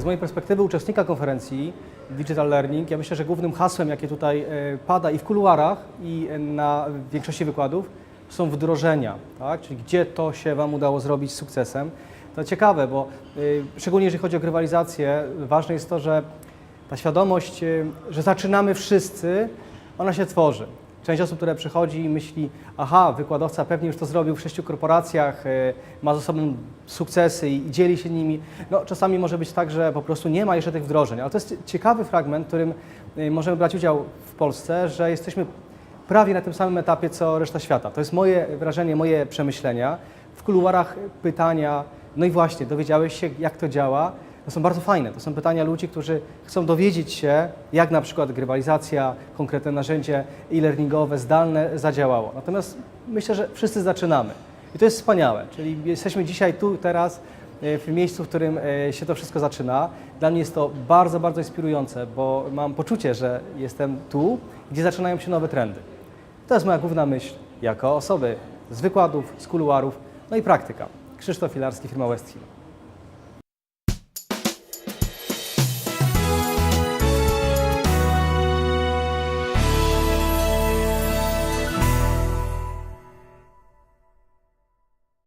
z mojej perspektywy uczestnika konferencji Digital Learning, ja myślę, że głównym hasłem, jakie tutaj e, pada i w kuluarach, i e, na większości wykładów, są wdrożenia, tak? czyli gdzie to się Wam udało zrobić z sukcesem. To ciekawe, bo y, szczególnie jeżeli chodzi o grywalizację, ważne jest to, że ta świadomość, że zaczynamy wszyscy, ona się tworzy. Część osób, które przychodzi i myśli, aha, wykładowca pewnie już to zrobił w sześciu korporacjach, y, ma za sobą sukcesy i, dzieli się nimi. No, czasami może być tak, że po prostu nie ma jeszcze tych wdrożeń, ale to jest ciekawy fragment, w którym y, możemy brać udział w Polsce, że jesteśmy prawie na tym samym etapie, co reszta świata. To jest moje wrażenie, moje przemyślenia. W kuluarach pytania, no i właśnie, dowiedziałeś się, jak to działa. To są bardzo fajne. To są pytania ludzi, którzy chcą dowiedzieć się, jak na przykład grywalizacja, konkretne narzędzie e-learningowe, zdalne zadziałało. Natomiast myślę, że wszyscy zaczynamy. I to jest wspaniałe. Czyli jesteśmy dzisiaj tu, teraz, e, w miejscu, w którym e, się to wszystko zaczyna. Dla mnie jest to bardzo, bardzo inspirujące, bo mam poczucie, że jestem tu, gdzie zaczynają się nowe trendy. To jest moja główna myśl jako osoby z wykładów, z kuluarów, no i praktyka. Krzysztof Filarski, firma Westfield.